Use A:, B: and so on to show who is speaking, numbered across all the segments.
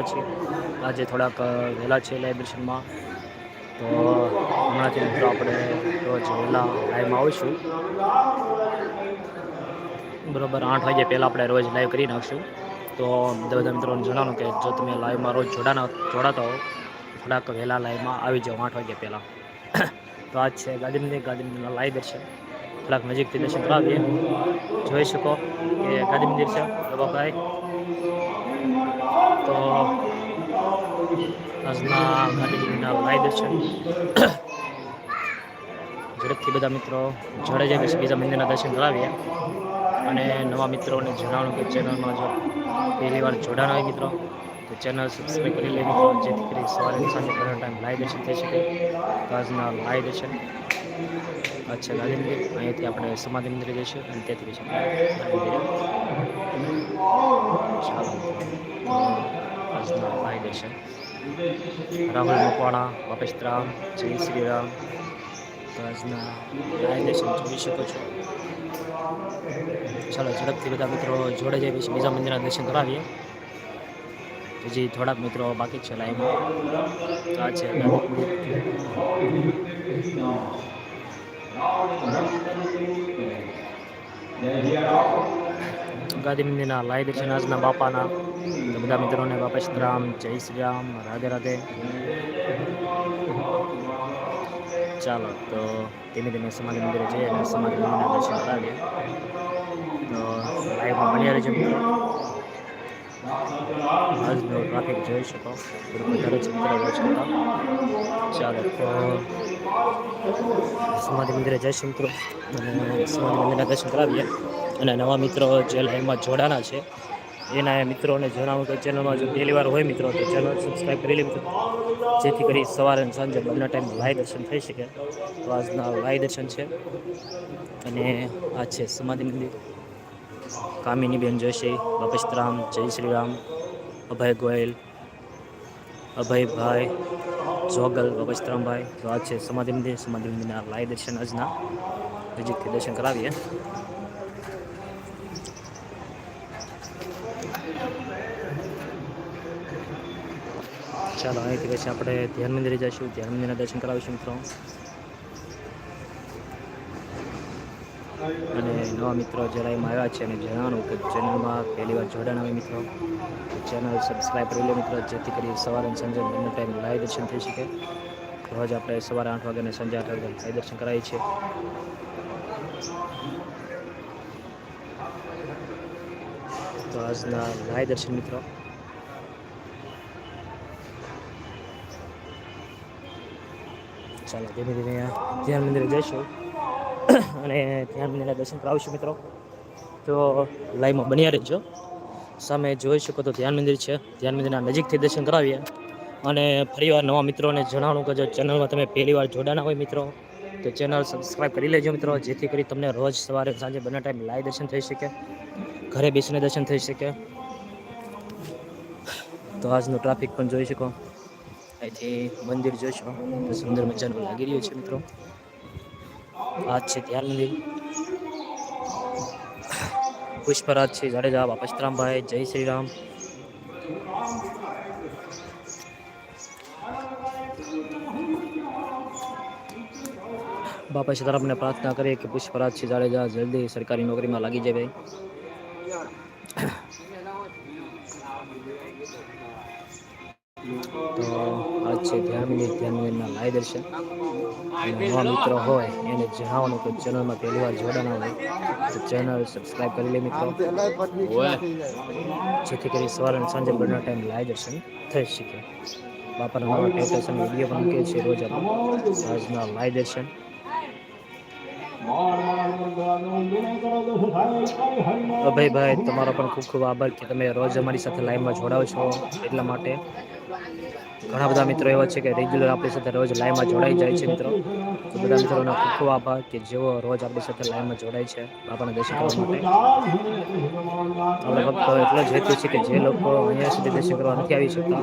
A: છીએ આજે થોડાક વહેલા છે લાઇબ્રેશનમાં તો હમણાંથી મિત્રો આપણે રોજ વહેલા લાઈવમાં આવીશું. બરાબર આઠ વાગ્યા પહેલાં આપણે રોજ લાઈવ કરી નાખશું. તો બધા બધા મિત્રોને જણાવું કે જો તમે લાઈવમાં રોજ જોડાના, જોડાતા હો, થોડાક વહેલા લાઈવમાં આવી જાઓ આઠ વાગ્યા પહેલાં. તો આજ છે ગાંધીનગર ગાંધીનગરના લાઈવ દર્શન. થોડાક નજીકથી દર્શન કરાવીએ. જોઈ શકો કે ગાંધી મંદિર છે ભાઈ તો આજના ગાંધીજીના ભાઈ દર્શન. ઝડપથી બધા મિત્રો જોડે જાય પછી બીજા મંદિરના દર્શન કરાવીએ. અને નવા મિત્રોને જણાવવાનું કે ચેનલમાં જો પહેલી વાર જોડાણ હોય મિત્રો, તો ચેનલ સબસ્ક્રાઈબ કરી લે મિત્રો, જેથી કરી સવારે સાંજે ઘણા ટાઈમ લાઈવ દર્શન થઈ શકે. તો આજના લાઈવ દર્શન. અચ્છા, ગાંધી મંદિર. અહીંયાથી આપણે સમાધિ મંદિર જઈશું અને ત્યાંથી જઈશું આજના લાઈવ દર્શન રાહુલ મકવાણા વાપસ રામ જય શ્રી રામ. આજના દર્શન જોઈ શકો છો. ચાલો, ઝડપથી બધા મિત્રો જોડે જઈએ પછી બીજા મંદિરના દર્શન કરાવીએ. હજી થોડાક મિત્રો બાકી છે લાઈનમાં આ છે. ગાંધી મંદિરના લાઈવ દર્શન આજના બાપાના. બધા મિત્રોને વાપસ રામ, જય શ્રી રામ, રાધે રાધે. ચાલો, તો ધીમે ધીમે સમાધિ મંદિરે જઈએ અને સમાધિ મંદિરના દર્શન કરાવીએ. તો લાઈવમાં બન્યા રહેજો આજનો ટ્રાફિક જોઈ શકો. વધારે જ મિત્રો ચાલો, તો સમાધિ મંદિરે જઈશું મિત્રો. અને સમાધિ મંદિરના દર્શન કરાવીએ. અને નવા મિત્રો જે લાઈવમાં જોડાના છે, એના મિત્રોને જણાવું કે ચેનલમાં જો પહેલી વાર હોય મિત્રો, તો ચેનલ સબસ્ક્રાઈબ કરી લે જેથી કરી સવારે અને સાંજે બંને ટાઈમ લાઈવ દર્શન થઈ શકે. તો આજના લાઈવ દર્શન છે. અને આ છે સમાધિ મંદિર. કામિની બેન જોશી બાપસ્તરામ જય શ્રી રામ, અભય ગોયલ અભયભાઈ જોગલ બાપસ્તરામભાઈ તો આ છે, સમાધિ મંદિર, સમાધિ મંદિરના લાય દર્શન આજના. નજીકથી દર્શન કરાવીએ. ચાલો, અહીંથી પછી આપણે ધ્યાન મંદિરે જઈશું. ધ્યાન મંદિરના દર્શન કરાવીશું મિત્રો. અને નવા મિત્રો જરાયમાં આવ્યા છે અને જણાવવાનું કે ચેનલમાં પહેલી વાર જોડાણ આવે મિત્રો. ચેનલ સબસ્ક્રાઈબ કરી લે મિત્રો, જેથી કરી સવારે અને સાંજે બંને ટાઈમ લાઈવ દર્શન થઈ શકે. રોજ આપણે સવારે આઠ વાગે અને સાંજે આઠ વાગે લાઈવ દર્શન કરાવીએ છીએ તો આજના લાઈવ દર્શન મિત્રો. ચાલો ધીમે ધીમે ધ્યાન મંદિરે જઈશું. અને ધ્યાન મંદિરના દર્શન કરાવીશું મિત્રો. તો લાઈવમાં બન્યા રહેજો. સામે જોઈ શકો તો ધ્યાન મંદિર છે. ધ્યાન મંદિરના નજીકથી દર્શન કરાવીએ. અને ફરીવાર નવા મિત્રોને જણાવું કે જો ચેનલમાં તમે પહેલી વાર જોડાના હોય મિત્રો, તો ચેનલ સબસ્ક્રાઈબ કરી લેજો મિત્રો. જેથી કરી તમને રોજ સવારે સાંજે બંને ટાઈમ લાઈવ દર્શન થઈ શકે. ઘરે બેસીને દર્શન થઈ શકે. તો આજનું ટ્રાફિક પણ જોઈ શકો. અહીંથી મંદિર જોઈશો તો સુંદર મજાનું લાગી રહ્યું છે મિત્રો. આજ છે ધ્યાન મંદિર પુષ્પરાજ છે જાડેજા બાપસ્તરામભાઈ જય શ્રી રામ બાપા સીતારામને પ્રાર્થના કરીએ કે પુષ્પરાજ છે જાડેજા જલ્દી સરકારી નોકરીમાં લાગી જાય ભાઈ તો આજ છે ધ્યાન મંદિરના લાઈવ દર્શન. નવા મિત્રો હોય, એને જણાવવાનું કે ચેનલમાં પહેલી વાર જોડાના હોય, તો ચેનલ સબસ્ક્રાઈબ કરી લે મિત્રો. જેથી કરી સવારે અને સાંજે બંને ટાઈમ લાઈ દર્શન થઈ શકે. બાપાના નવા ટેટેશન વીડિયો પણ મૂકે છે રોજ આપણે. આજના લાઈ દર્શન. અભયભાઈ તમારો પણ ખૂબ ખૂબ આભાર કે તમે રોજ અમારી સાથે લાઈવમાં જોડાવ છો એટલા માટે. ઘણા બધા મિત્રો એવા છે કે રેગ્યુલર આપણી સાથે રોજ લાઈવમાં જોડાઈ જાય છે મિત્રો. બધા મિત્રોનો ખૂબ ખૂબ આભાર કે જેઓ રોજ આપણી સાથે લાઈવમાં જોડાય છે બાપાના દર્શન કરવા માટે. આપણે ફક્ત એટલો જ હેતુ છે કે જે લોકો અહીંયા સુધી દર્શન કરવા નથી આવી શકતા,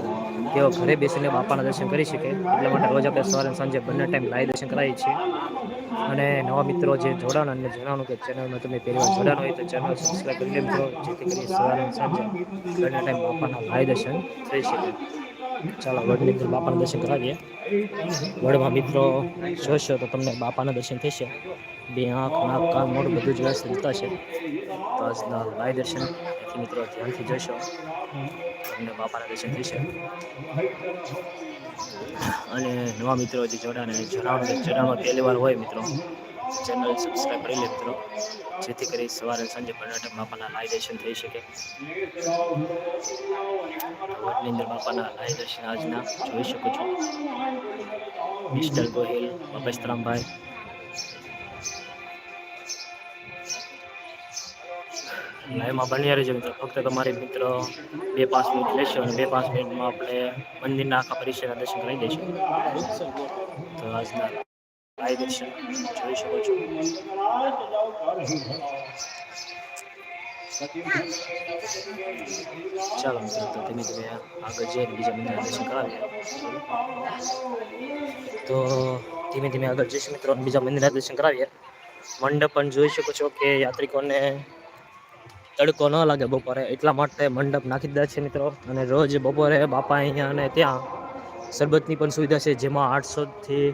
A: તેઓ ઘરે બેસીને બાપાના દર્શન કરી શકે. એટલા માટે રોજ આપણે સવારે સાંજે બંને ટાઈમ લાઈવ દર્શન કરાવીએ છીએ. અને નવા મિત્રો જે જોડાણ અને જણાવો કે ચેનલમાં તમે પહેલી વાર જોડાણ હોય તો ચેનલ સબસ્ક્રાઈબ કરી લેજો જેથી કરી સવારે સાંજે બંને ટાઈમ બાપાના લાઈવ દર્શન થઈ શકે. ચાલો વડની અંદર બાપાના દર્શન કરાવીએ. વડમાં મિત્રો જોશો તો તમને બાપાના દર્શન થશે. બે આંખ, નાક, કાન, મોઢું બધું જ વ્યવસ્થિત છે તો આજના લાઈ દર્શન એથી મિત્રો ધ્યાનથી જોશો. તમને બાપાના દર્શન થશે. અને નવા મિત્રો જે જોડાને કે જણાવવા પહેલી વાર હોય મિત્રો. ચેનલ સબસ્ક્રાઈબ કરી લે મિત્રો. જેથી કરી સવારે સાંજે કર્ણાટક બાપાના લાઈ દર્શન થઈ શકે. વડની અંદર બાપાના લાઈ દર્શન આજના જોઈ શકો છો. મિસ્ટર ગોહિલ બાપેશરામભાઈ લાઈવમાં બની રહેજો મિત્રો. ફક્ત તમારે મિત્રો બે પાંચ મિનિટ લેશો અને બે પાંચ મિનિટમાં આપણે મંદિરના આખા પરિસરના દર્શન કરાવી દઈશું. તો આજના લાઈવ દર્શન જોઈ શકો છો. ચાલો મિત્રો, તો ધીમે ધીમે આગળ જઈને બીજા મંદિરના દર્શન કરાવીએ. તો ધીમે ધીમે આગળ જઈશું મિત્રો બીજા મંદિરના દર્શન કરાવીએ. મંડપ પણ જોઈ શકો છો કે યાત્રિકોને તડકો ન લાગે બપોરે, એટલા માટે મંડપ નાખી દીધા છે મિત્રો. અને રોજ બપોરે બાપા અહીંયા અને ત્યાં શરબતની પણ સુવિધા છે, જેમાં આઠસોથી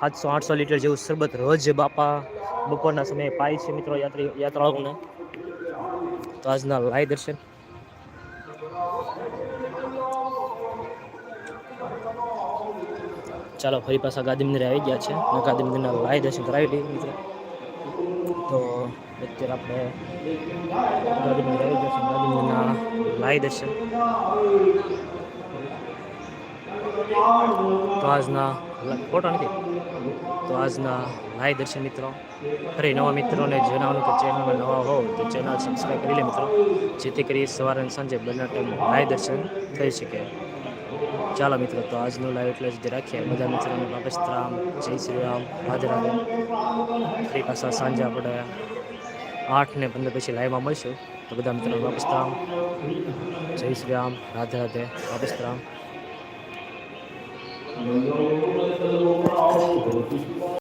A: સાતસો આઠસો લીટર જેવું શરબત રોજ બાપા બપોરના સમયે પાય છે મિત્રો યાત્રી યાત્રાળુઓને. તો આજના લાય દર્શન. ચાલો ફરી પાછા ગાંધી મંદિરે આવી ગયા છે. અને ગાંધી મંદિરના લાય દર્શન કરાવી દઈએ મિત્રો. તો અત્યારે આપણે ગાંધી મંદિર આવી ગયા છે. ગાંધી મંદિરના લાય દર્શન. તો આજના ફોટો નથી. તો આજના લાય દર્શન મિત્રો. ફરી નવા મિત્રોને જણાવવાનું કે ચેનલમાં નવા હોવ તો ચેનલ સબસ્ક્રાઈબ કરી લે મિત્રો. જેથી કરી સવારે અને સાંજે બંને ટાઈમ લાય દર્શન થઈ શકે. ચાલો મિત્રો, તો આજનું લાઈવ એટલે જ રાખીએ. બધા મિત્રોને રામ, જય શ્રી રામ, રાધે રાધે. ફરી પાછા સાંજે આપણે આઠ ને પંદર પછી લાઈવમાં મળશું. તો બધા મિત્રોને બાપસ્તરામ જય શ્રી રામ, રાધે રાધે. Thank you.